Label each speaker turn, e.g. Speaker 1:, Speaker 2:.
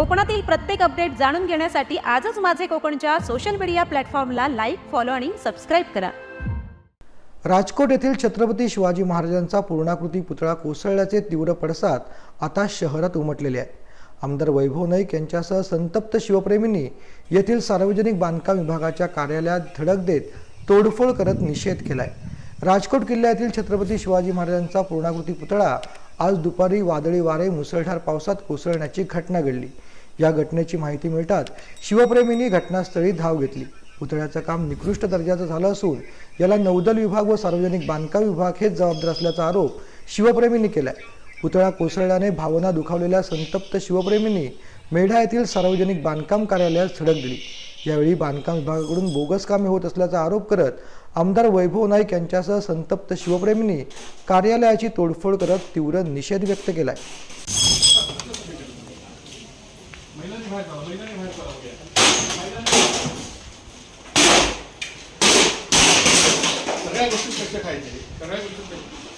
Speaker 1: कोकणातील प्रत्येक अपडेट जाणून घेण्यासाठी आजच माझे कोकणच्या सोशल मीडिया प्लॅटफॉर्मला लाईक फॉलो आणि सबस्क्राईब करा.
Speaker 2: राजकोट येथील छत्रपती शिवाजी महाराजांचा पूर्णाकृती पुतळा कोसळल्याचे तीव्र पडसाद आता शहरात उमटलेले आहे आमदार वैभव नाईक यांच्यासह संतप्त शिवप्रेमींनी येथील सार्वजनिक बांधकाम विभागाच्या कार्यालयात धडक देत तोडफोड करत निषेध केलाय. राजकोट किल्ल्यातील छत्रपती शिवाजी महाराजांचा पूर्णाकृती पुतळा आज दुपारी वादळी वारे मुसळधार पावसात कोसळण्याची घटना घडली. या घटनेची माहिती मिळताच शिवप्रेमींनी घटनास्थळी धाव घेतली. पुतळ्याचं काम निकृष्ट दर्जाचं झालं असून याला नौदल विभाग व सार्वजनिक बांधकाम विभाग हेच जबाबदार असल्याचा आरोप शिवप्रेमींनी केलाय. पुतळा कोसळल्याने भावना दुखावलेल्या संतप्त शिवप्रेमींनी मेढा येथील सार्वजनिक बांधकाम कार्यालयात धडक दिली. यावेळी बांधकाम विभागाकडून बोगस कामे होत असल्याचा आरोप करत आमदार वैभव नाईक यांच्यासह संतप्त शिवप्रेमींनी कार्यालयाची तोडफोड करत तीव्र निषेध व्यक्त केलाय.
Speaker 3: सगळ्या गोष्टी स्वच्छ खायचे सगळ्या गोष्टी